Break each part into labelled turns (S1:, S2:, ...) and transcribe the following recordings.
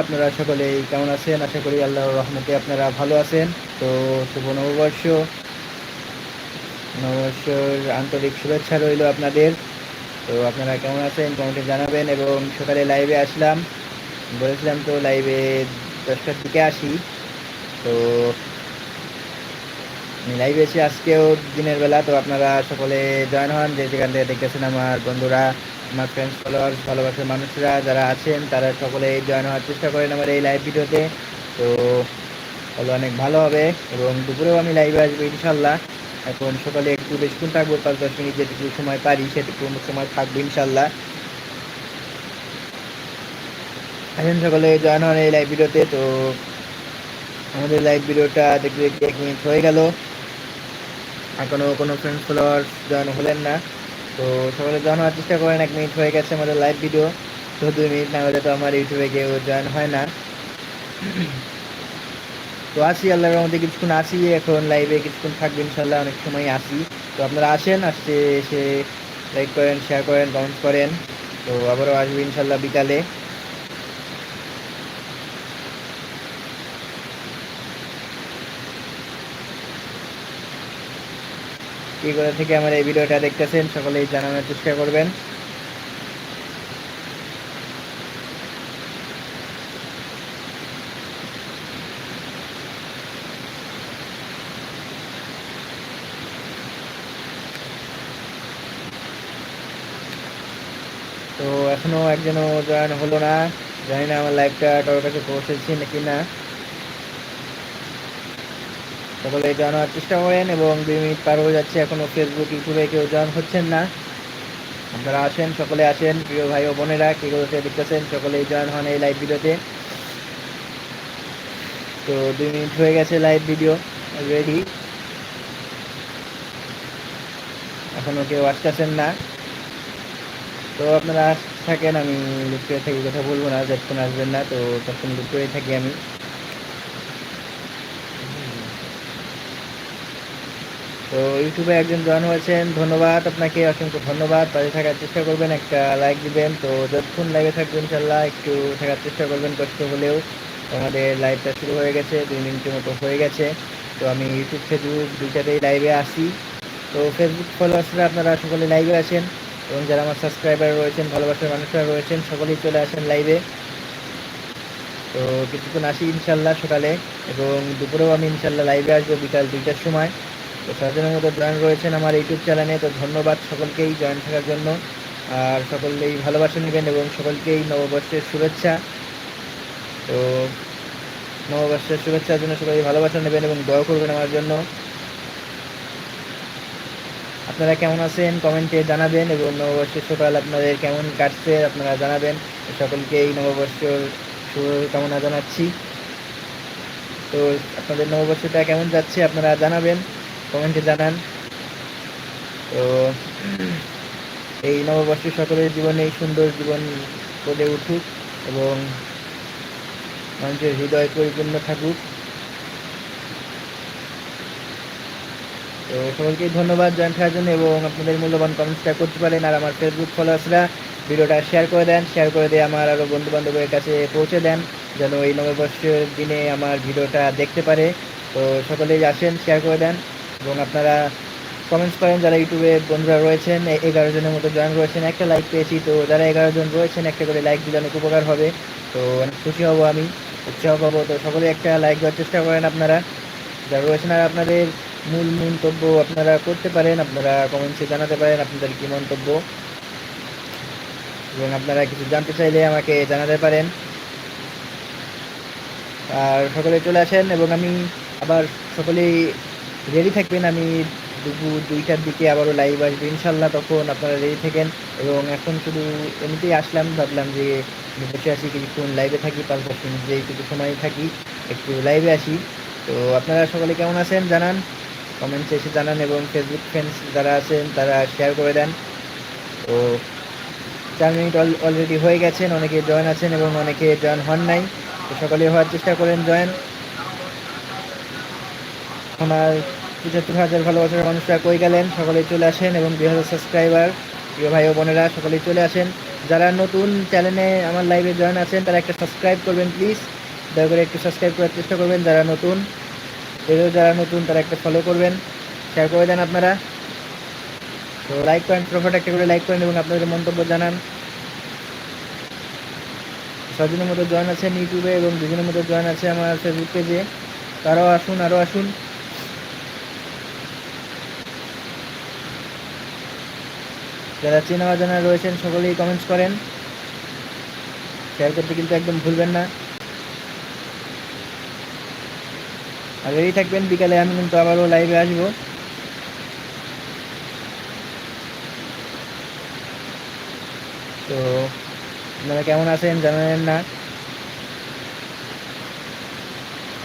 S1: আপনারা সকলেই কেমন আছেন? আশা করি আল্লাহর রহমতে আপনারা ভালো আছেন। তো শুভ নববর্ষ। নববর্ষর আন্তরিক শুভেচ্ছা রইল আপনাদের। তো আপনারা কেমন আছেন? কমেন্টে জানাবেন এবং সকালে লাইভে আসলাম। বলেছিলাম তো লাইভে দশটার দিকে আসি। তো লাইভে এসে আজকেও দিনের বেলা, তো আপনারা সকলে জয়েন হন। যে যেখান থেকে দেখতেছেন আমার বন্ধুরা আমার ফ্রেন্ডস ফলোয়ার্স ভালোবাসার মানুষরা যারা আছেন, তারা সকলে জয়েন হওয়ার চেষ্টা করেন আমার এই লাইভ ভিডিওতে। তো হলো অনেক ভালো হবে এবং দুপুরেও আমি লাইভে আসব ইনশাল্লাহ এখন সকালে একটু বেশিক্ষণ থাকব, পাঁচ দশ মিনিট যেটুকু সময় পারি, সেটুকু সময় থাকব ইনশাল্লাহ এখন সকলে জয়েন হন এই লাইভ ভিডিওতে। তো, আমাদের লাইভ ভিডিওটা দেখতে এক মিনিট হয়ে গেল। এখনও কোনো ফ্রেন্ডস ফলোয়ার্স জয়েন হলেন না। তো সকলে জয়েন হওয়ার চেষ্টা করেন, এক মিনিট হয়ে গেছে আমাদের লাইভ ভিডিও তো দুই মিনিট না হলে তো আমার ইউটিউবে কেউ জয়েন হয় না। তো আসি আল্লাহর মধ্যে কিছুক্ষণ আসি এখন লাইভে কিছুক্ষণ থাকবে ইনশাল্লাহ অনেক সময় আসি তো আপনারা আসেন আসতে এসে লাইক করেন শেয়ার করেন কমেন্ট করেন। তো আবারও আসবে ইনশাল্লাহ বিকালে। কি থেকে আমার এই ভিডিওটা দেখতেছেন সকলেই জানানোর চেষ্টা করবেন। তো এখনও একজনও জয়েন হলো না। জানি না আমার লাইভটা কারোর কাছে পৌঁছেছি নাকি না সকলে হওয়ার চেষ্টা করেন এবং দুই মিনিট পার হয়ে যাচ্ছে এখনও ফেসবুক ইউটিউবে কেউ জয়েন হচ্ছেন না। আপনারা আসেন, সকলে আসেন, প্রিয় ভাই ও বোনেরা, কি করতে দেখতেছেন, সকলেই জয়েন হন এই লাইভ ভিডিওতে তো দুই মিনিট হয়ে গেছে লাইভ ভিডিও রেডি এখনও কেউ আসতেছেন না। তো আপনারা থাকেন, আমি লুক করে থাকি, কথা বলব না, যতক্ষণ আসবেন না, তো তখন লুক করে থাকি আমি। তো ইউটিউবে একজন জয়েন হয়েছেন, ধন্যবাদ আপনাকে, অসংখ্য ধন্যবাদ। পাশে থাকার চেষ্টা করবেন, একটা লাইক দিবেন। তো যতক্ষণ লাইভে থাকবেন ইনশাল্লাহ একটু থাকার চেষ্টা করবেন কষ্ট হলেও। আমাদের লাইভটা শুরু হয়ে গেছে, দুই মিনিটের মতো হয়ে গেছে। তো আমি ইউটিউব, ফেসবুক দুইটাতেই লাইভে আসি তো ফেসবুক ফলোয়ার্সরা আপনারা সকলে লাইভে আসেন এবং যারা আমার সাবস্ক্রাইবার রয়েছেন, ভালোবাসার মানুষরা রয়েছেন, সকলেই চলে আসেন লাইভে তো কিছুক্ষণ আসি ইনশাল্লাহ সকালে এবং দুপুরেও আমি ইনশাল্লাহ লাইভে আসব বিকাল দুইটার সময়। তো সারাজনের মতো জয়েন রয়েছেন আমার ইউটিউব চ্যানেলে তো ধন্যবাদ সকলকেই জয়েন থাকার জন্য। আর সকলেই ভালোবাসা নেবেন এবং সকলকেই নববর্ষের শুভেচ্ছা। তো নববর্ষের শুভেচ্ছার জন্য সকলেই ভালোবাসা নেবেন এবং দয়া করবেন আমার জন্য। আপনারা কেমন আছেন? কমেন্টে জানাবেন এবং নববর্ষের সকাল আপনাদের কেমন কাটছে আপনারা জানাবেন। সকলকেই নববর্ষের শুভকামনা জানাচ্ছি। তো আপনাদের নববর্ষটা কেমন যাচ্ছে আপনারা জানাবেন। কমেন্টে জানান। তো, এই নববর্ষ সকলের জীবনে সুন্দর জীবন গড়ে উঠুক এবং মানুষের হৃদয় পরিপূর্ণ থাকুক। তো সকলকেই ধন্যবাদ জয়েন থাকার জন্য এবং আপনাদের মূল্যবান কমেন্টসটা করতে পারেন আর আমার ফেসবুক ফলোয়ার্সরা ভিডিওটা শেয়ার করে দেন শেয়ার করে দিয়ে আমার আরও বন্ধু বান্ধবের কাছে পৌঁছে দেন যেন এই নববর্ষের দিনে আমার ভিডিওটা দেখতে পারে। তো, সকলেই আসেন শেয়ার করে দেন। এবং আপনারা কমেন্টস করেন যারা ইউটিউবে বন্ধুরা রয়েছেন এগারো জনের মতো জয়েন রয়েছেন একটা লাইক পেয়েছি। তো যারা এগারো জন রয়েছেন, একটা করে লাইক দিলে অনেক উপকার হবে। তো অনেক খুশি হব আমি, উৎসাহ পাবো। তো সকলে একটা লাইক দেওয়ার চেষ্টা করেন আপনারা। যারা রয়েছেন আর আপনাদের মূল মন্তব্য আপনারা করতে পারেন, আপনারা কমেন্টসে জানাতে পারেন আপনাদের কি মন্তব্য। এবং আপনারা কিছু জানতে চাইলে আমাকে জানাতে পারেন। আর সকলে চলে আসেন এবং আমি আবার সকলেই রেডি থাকবেন, আমি দুপুর দুইটার দিকে আবারও লাইভ আসবে। ইনশাল্লাহ তখন আপনারা রেডি থাকেন এবং এখন শুধু এমনিতেই আসলাম, ভাবলাম যে বসে আসি, কিছুক্ষণ লাইভে থাকি পাঁচ দশ মিনিট যে কিছু সময় থাকি, একটু লাইভে আসি। তো আপনারা সকলে কেমন আছেন জানান কমেন্টসে এসে জানান এবং ফেসবুক ফ্রেন্ডস যারা আছেন, তারা শেয়ার করে দেন। তো চার মিনিট অলরেডি হয়ে গেছেন, অনেকে জয়েন আছেন এবং অনেকে জয়েন হন নাই। তো সকলে হওয়ার চেষ্টা করেন জয়েন আমার পঁচাত্তর হাজার ভালোবাসার মানুষরা কই গেলেন? সকলেই চলে আসেন এবং দুই হাজার সাবস্ক্রাইবার প্রিয় ভাই ও বোনেরা, সকলেই চলে আসেন। যারা নতুন চ্যানেলে আমার লাইভে জয়েন আছেন, তারা একটা সাবস্ক্রাইব করবেন প্লিজ দয়া করে একটু সাবস্ক্রাইব করার চেষ্টা করবেন, যারা নতুন। এরও যারা নতুন, তারা একটা ফলো করবেন। শেয়ার করে দেন আপনারা। তো লাইক করেন প্রোফাইট একটা করে লাইক করেন এবং আপনাদের মন্তব্য জানান। ছজনের মতো জয়েন আছেন ইউটিউবে এবং দুজনের মতো জয়েন আছে আমার ফেসবুক পেজে তারাও আসুন, আরও আসুন। যারা চেনা অজানা রয়েছেন, সকলেই কমেন্টস করেন। শেয়ার করতে কিন্তু একদম ভুলবেন না। আর রেডি থাকবেন বিকালে, আমি কিন্তু আবারও লাইভে আসব। তো আপনারা কেমন আছেন জানেন না।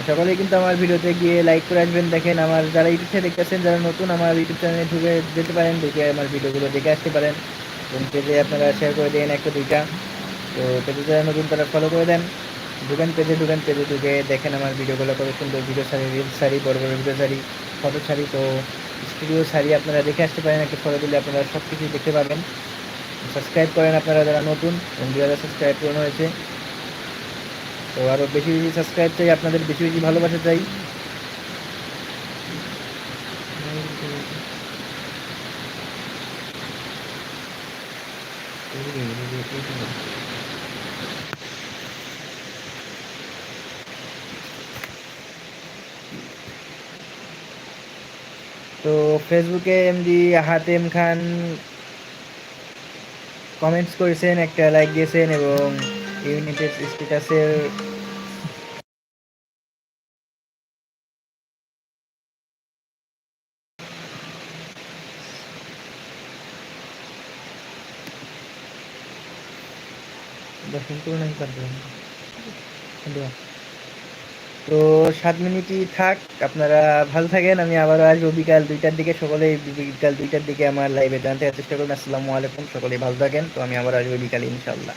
S1: সকলেই কিন্তু আমার ভিডিওতে গিয়ে লাইক করে আসবেন। দেখেন আমার যারা ইউটিউব থেকে দেখতেছেন, যারা নতুন আমার ইউটিউব চ্যানেলে ঢুকে যেতে পারেন ঢুকে আমার ভিডিওগুলো দেখে আসতে পারেন। এবং পেজে আপনারা শেয়ার করে দেন একটা, দুইটা। তো পেজে যারা নতুন, তারা ফলো করে দেন। ঢুকেন পেজে ঢুকেন পেজে ঢুকে দেখেন আমার ভিডিওগুলো কত সুন্দর ভিডিও শাড়ি রিলস শাড়ি, বড় বড় ভিডিও শাড়ি ফটো শাড়ি। তো স্টুডিও শাড়ি আপনারা দেখে আসতে পারেন, একটা ফলো দিলে আপনারা সব কিছু দেখতে পাবেন। সাবস্ক্রাইব করেন আপনারা যারা নতুন এবং হাজার সাবস্ক্রাইব পূরণ হয়েছে। তো আরও বেশি বেশি সাবস্ক্রাইব চাই, আপনাদের বেশি বেশি ভালোবাসা চাই। তো ফেসবুকে এমডি হাতেম খান কমেন্টস করেছেন, একটা লাইক দিয়েছেন এবং নাই পারবেন তো সাত মিনিটই থাক, আপনারা ভালো থাকেন, আমি আবারও আসব বিকাল দুইটার দিকে। সকলেই বিকাল দুইটার দিকে আমার লাইভে জানতে চেষ্টা করবেন। আসসালামু আলাইকুম, সকলেই ভালো থাকেন। তো আমি আবার আসব বিকালে ইনশাল্লাহ